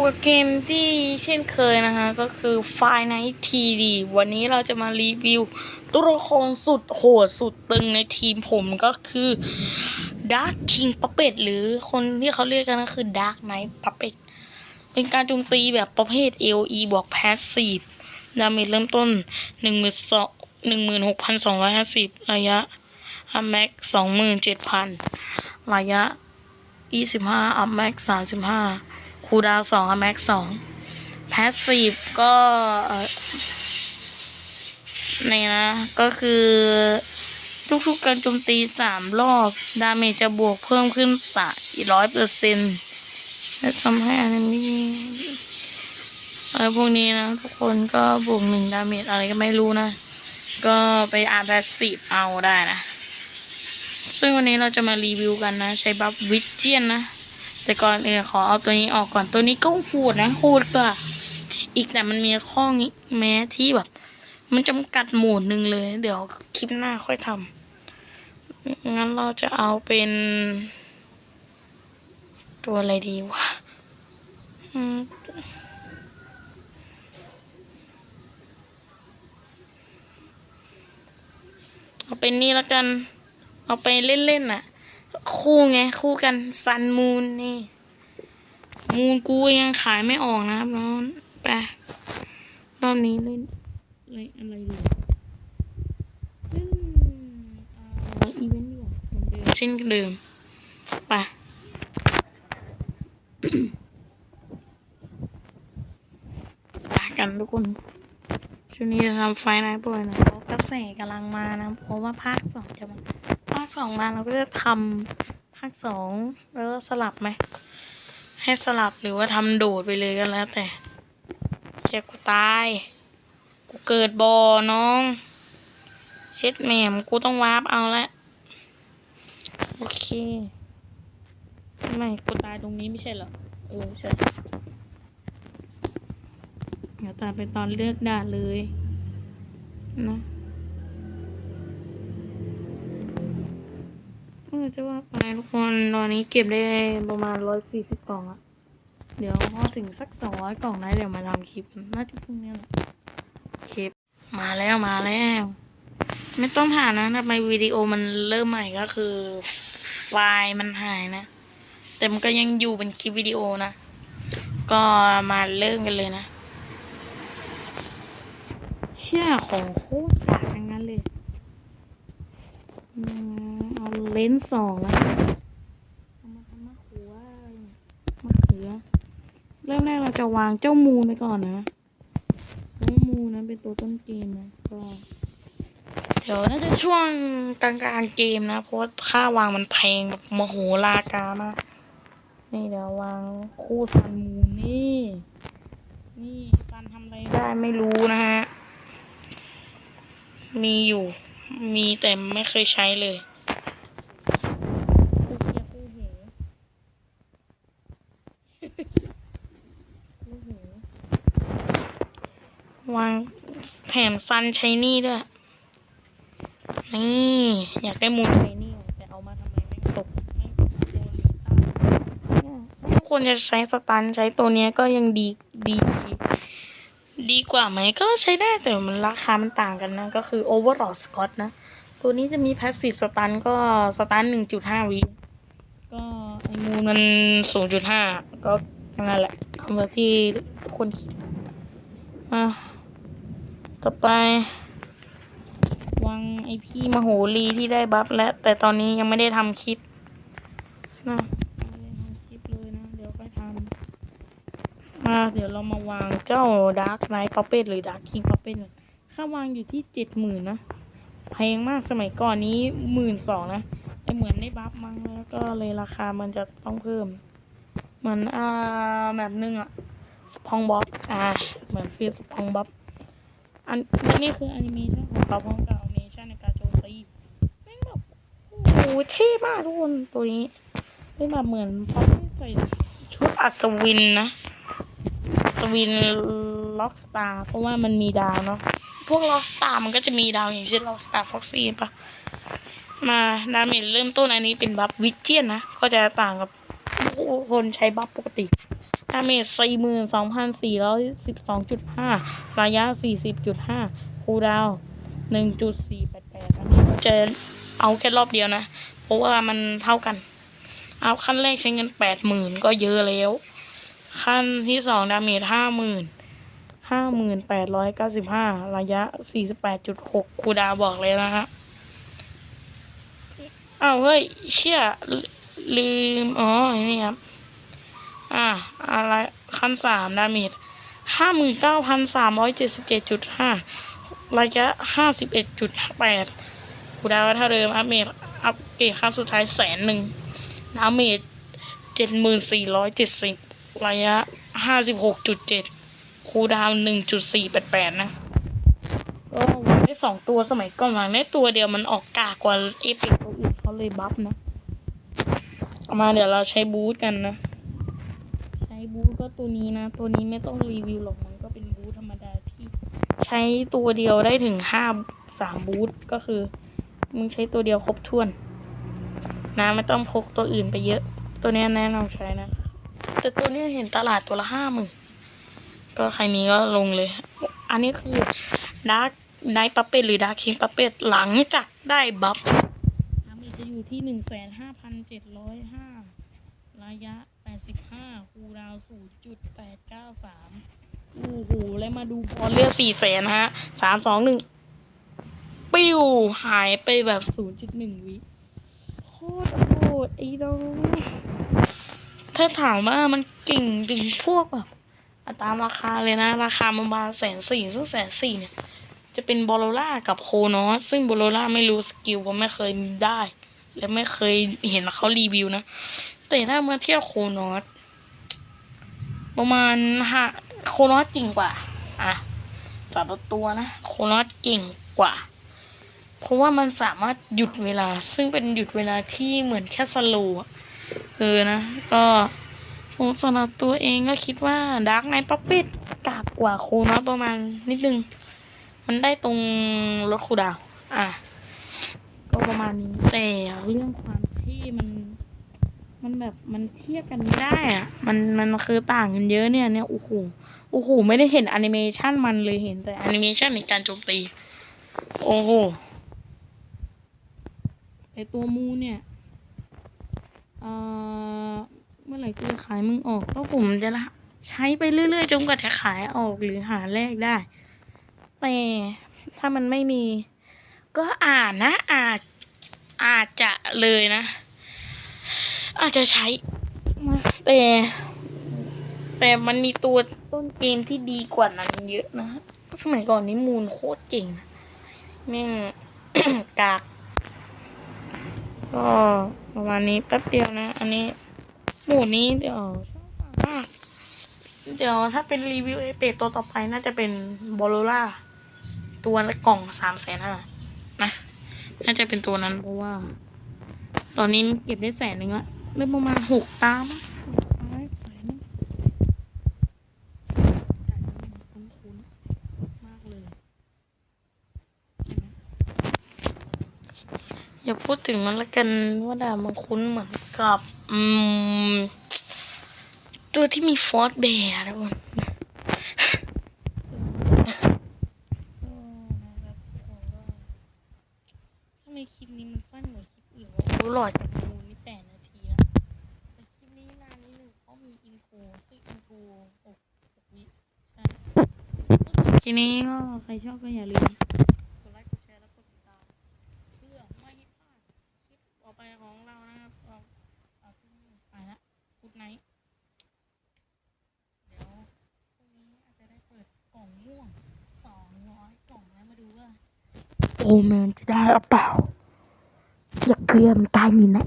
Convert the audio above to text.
อยู่กับเกมที่เช่นเคยนะคะ ก็คือ f i n i g h t TD วันนี้เราจะมารีวิวตัวละครสุดโหดสุดตึงในทีมผมก็คือ Dark King Puppet หรือคนที่เขาเรียกกันก็คือ Dark Knight Puppet เป็นการโจมตีแบบประเภท AOE บวก Passive ดาเมจเริ่มต้น 16,250 ระยะอัพแม็ก27,000 ระยะ 25อัพแม็ก35 คูดาวน์2อัพแม็ก2 Passive ก็นี่นะ ก็คือทุกๆการโจมตี3รอบ ดาเมจจะบวกเพิ่มขึ้นสายร้อยเปอร์เซ็นต์และทำให้อันิมีอะไรพวกนี้นะ ทุกคนก็บวกหนึ่งดาเมจอะไรก็ไม่รู้นะ ก็ไปอ่านแพสซีฟเอาได้นะ ซึ่งวันนี้เราจะมารีวิวกันนะ ใช้บัฟวิเจียนนะ แต่ก่อนอื่นขอเอาตัวนี้ออกก่อนตัวนี้ก็โหดนะโหดกว่าอีกแต่มันมีข้อนี้แม้ที่แบบ มันจำกัดหมดหนึ่งเลย เดี๋ยวคลิปหน้าค่อยทำงั้นเราจะเอาเป็น ตัวอะไรดีวะเอาเป็นนี่แล้วกัน เอาไปเล่นๆน่ะ คู่ไงคู่กันซันมูนนี่ มูนกูยังขายไม่ออกนะครับน้องไปรอบนี้เล่นอะไรอะไรดีเล่นอ่าอีเวนต์ดีกว่าเหมือนเดิมเช่นเดิมไปไปกันทุกคนช่วงนี้จะทำไฟไนท์บ่อยนะเพราะกระแสกำลังมานะเพราะว่าภาคสองจะมา สองมาเราก็จะทำภาคสองแล้วสลับไหม ให้สลับหรือว่าทำโดดไปเลยก็แล้วแต่เจ็กูตาย กูเกิดบอน้อง เช็ดแหม่มกูต้องวาร์ปเอาละโอเคไม่กูตายตรงนี้ไม่ใช่เหรอเออใช่เดี๋ยวตามไปตอนเลือกด่านเลยนะ จะว่าไปทุกคนตอนนี้เก็บได้ประมาณร้อยสี่สิบกล่องอะเดี๋ยวพอถึงสักสองร้อยกล่องนะเดี๋ยวมาทำคลิปกันน่าจะพรุ่งนี้แหละคลิปมาแล้วมาแล้ว ไม่ต้องผ่านนะทำไมวิดีโอมันเริ่มใหม่ก็คือ ไฟล์มันหายนะ แต่มันก็ยังอยู่เป็นคลิปวิดีโอนะ ก็มาเริ่มกันเลยนะเชี่ยของโคตรกากทั้งนั้นเลยอืม เลนส์สองแล้วมาทำมะเขือมะเขือ เริ่มแรกเราจะวางเจ้ามูนไปก่อนนะน้องมูนนะเป็นตัวต้นเกมนะก็เดี๋ยวน่าจะช่วงกลางกลางเกมนะเพราะค่าวางมันแพงแบบมโหฬารกามากนี่เดี๋ยววางคู่ซันมูนนี่ นี่ซันทำอะไรได้ไม่รู้นะฮะมีอยู่ มีแต่ไม่เคยใช้เลยคู่เคียคู่หูคู่หูวางแถ มซันใช้นี่ด้วย นี่อยากได้มูลใช้นี่แต่เอามาทำไมไม่ตกไม่ตกโดนลิต้าเนี่ยถ้าควรจะใช้สตันใช้ตัวเนี้ยก็ยังดีดี ดีกว่าไหมก็ใช้ได้แต่มันราคามันต่างกันนะ ก็คือ Overlord Scott นะ ตัวนี้จะมี Passive สตันก็สตันหนึ่งจุดห้าวิก็ไอมูลมันศูนย์จุดห้าก็นั่นแหละเอามาที่ทุกคนคิดมา ต่อไปวางไอพี่มโหรีที่ได้บัฟแล้ว แต่ตอนนี้ยังไม่ได้ทำคลิปนะไม่ได้ทำคลิปเลยนะ เดี๋ยวค่อยทำมาเดี๋ยวเรามาวางเจ้าดาร์ k ไนท์ p ั p เ e t หรือดาร์ k คิง p ั p เ e t ค่าวางอยู่ที่เจ็ดหมื่นนะแพงมากสมัยก่อนนี้หมื่นสองนะแต่เหมือนได้บัฟมั้งแล้วก็เลยราคามันจะต้องเพิ่มเหมือนอ่าแบบนึงอะสปองบ๊อบอ่าเหมือนฟีลสปองบ๊อบ อันนี่คือแอนิเมชันของเขาพร้อมกับแอนิเมชันในการโจมตีแม่งแบบโอ้โหเท่มากทุกคนตัวนี้เป็นแบบเหมือนเขาใส่ชุดอัศวินนะสวินล็อกสตาร์เพราะว่ามันมีดาวเนาะพวกล็อกสตาร์มันก็จะมีดาวอย่างเช่นล็อกสตาร์ฟ็อกซี่ปะมาดาเมจเริ่มต้นอันนี้เป็นบัฟวิเจียนนะก็จะต่างกับคนใช้บัฟปกติ ดาเมจสี่หมื่นสองพันสี่ร้อยสิบสองจุดห้าระยะสี่สิบจุดห้าคูดาวหนึ่งจุดสี่แปดแปดอันนี้จะเอาแค่รอบเดียวนะ เพราะว่ามันเท่ากัน เอาขั้นแรกใช้เงินแปดหมื่นก็เยอะแล้ว ขั้นที่สองดาเมจห้าหมื่นห้าหมื่นแปดร้อยเก้าสิบห้าระยะสี่สิบแปดจุดหกคูดาวบอกเลยนะฮะอ้าวเฮ้ยเชี่ยลืลืมอ๋อนี่ครับ อ่าอะไรขั้นสามดาเมจห้าหมื่นเก้าพันสามร้อยเจ็ดสิบเจ็ดจุดห้าระยะห้าสิบเอ็ดจุดแปดคูดาวถ้าเดิมอัพเมจอัพเกรดขั้นสุดท้ายแสนหนึ่งดาเมจเจ็ดหมื่นสี่ร้อยเจ็ดสิบระยะห้าสิบหกจุดเจ็ดคูดาวหนึ่งจุดสี่แปดแปดนะก็วางได้สองตัวสมัยก่อนวางได้ตัวเดียวมันออกกากกว่าเอฟเฟกตัวอื่นเขาเลยบัฟนะมาเดี๋ยวเราใช้บูทกันนะ บูทก็ตัวนี้นะ ตัวนี้ไม่ต้องรีวิวหรอกมันก็เป็นบูทธรรมดาที่ ใช้ตัวเดียวได้ถึงห้าสามบูทก็คือ มึงใช้ตัวเดียวครบถ้วน นะไม่ต้องพกตัวอื่นไปเยอะ ตัวนี้แนะนำใช้นะ แต่ตัวนี้เห็นตลาดตัวละห้าหมื่นก็ใครนี้ก็ลงเลย อันนี้คือดาร์กไดปัปเป็ดหรือดาร์คิงปัปเป็ดหลังจากได้บัฟมจจะอยู่ที่หนึ่งแสนห้าพันเจ็ดร้อยห้า ระยะ 85 คูดาว 0.893 โอ้โห แล้วมาดูพอลเลือด4แสนฮะ 3 2 1 ปิ้ว หายไปแบบ 0.1 วิโคตรโหดไอ้ดองถ้าถามว่ามันเก่งถึงพวกแบบอะตามราคาเลยนะ ราคามันมาแสนสี่ซึ่งแสนสี่เนี่ย จะเป็นบอลโลล่ากับโคนอสซึ่งบอลโลล่าไม่รู้สกิลผมไม่เคยได้ และไม่เคยเห็นเขารีวิวนะ แต่ถ้ามาเทียบโคนอสประมาณห้าโคนอสเก่งกว่า อะสามตัวนะ โคนอสเก่งกว่า เพราะว่ามันสามารถหยุดเวลา ซึ่งเป็นหยุดเวลาที่เหมือนแค่สโลว์เออนะ ก็ผมสำหรับตัวเองก็คิดว่าดาร์กไนท์ป๊อปปิดกากกว่าโคนอสประมาณนิดนึง มันได้ตรงรถคูดาว อะก็ประมาณนี้แต่เรื่องความ มันแบบมันเทียบกันไม่ได้อะมันมันคือต่างกันเยอะเนี่ยเนี่ยโอ้โหโอ้โหไม่ได้เห็นแอนิเมชันมันเลยเห็นแต่แอนิเมชันในการโจมตี โอ้โหแต่ตัวมูเนี่ยเอ่อเมื่อไหร่กูจะขายมึงออกก็ผมจะละใช้ไปเรื่อยๆจนกว่าจะขายออกหรือหาแลกได้ แต่ถ้ามันไม่มี ก็อ่านนะอาจอาจจะเลยนะ อาจจะใช้นะแต่ แต่มันมีตัวต้นเกมที่ดีกว่านั้นเยอะนะ สมัยก่อนนี้มูลโคตรเก่งนะแม่งกาก ก็ประมาณนี้แป๊บเดียวนะ อันนี้หมู่นี้เดี๋ยวอะเดี๋ยวถ้าเป็นรีวิวเอเปตัวต่อไปน่าจะเป็นบอลโลล่าตัวละกล่องสามแสนห้านะ น่าจะเป็นตัวนั้นเพราะว่า ตอนนี้เก็บได้แสนหนึ่งละ ได้ประมาณหกตามงหกตามได้แสนหนึ่งจ่ายเงินคุ้นๆมากเลยเห็นไหมอย่าพูดถึงมันละกันว่าดาบมันคุ้นเหมือนกับ อืม ตัวที่มีฟอสเบียร์ทุกคนก็นะครับผมว่าทำไมคลิปนี้มันสั้นกว่าคลิปอื่นวะโอ้หลอดจากมูลนี่แปดนาทีแล้วแต่คลิปนี้นานนิดนึงเพ ราะมีอินทรซึ่งอินโทรหกหกวิใช่ทีนี้ก็ใครชอบก็อย่าลืมกดไลค์กดแชร์แล้วกดติดตามเพื่อไม่ให้พลาดคลิปต่อไปของเรานะครับเอาเอาที่นี่ไปละกุดไนท์เดี๋ยวพรุ่งนี้อาจจะได้เปิดกล่องม่วงสองร้อยกล่องแล้วมาดูว่าโอแมนจะได้หรือเปล่า อย่าเกลือมันตายนี่นะ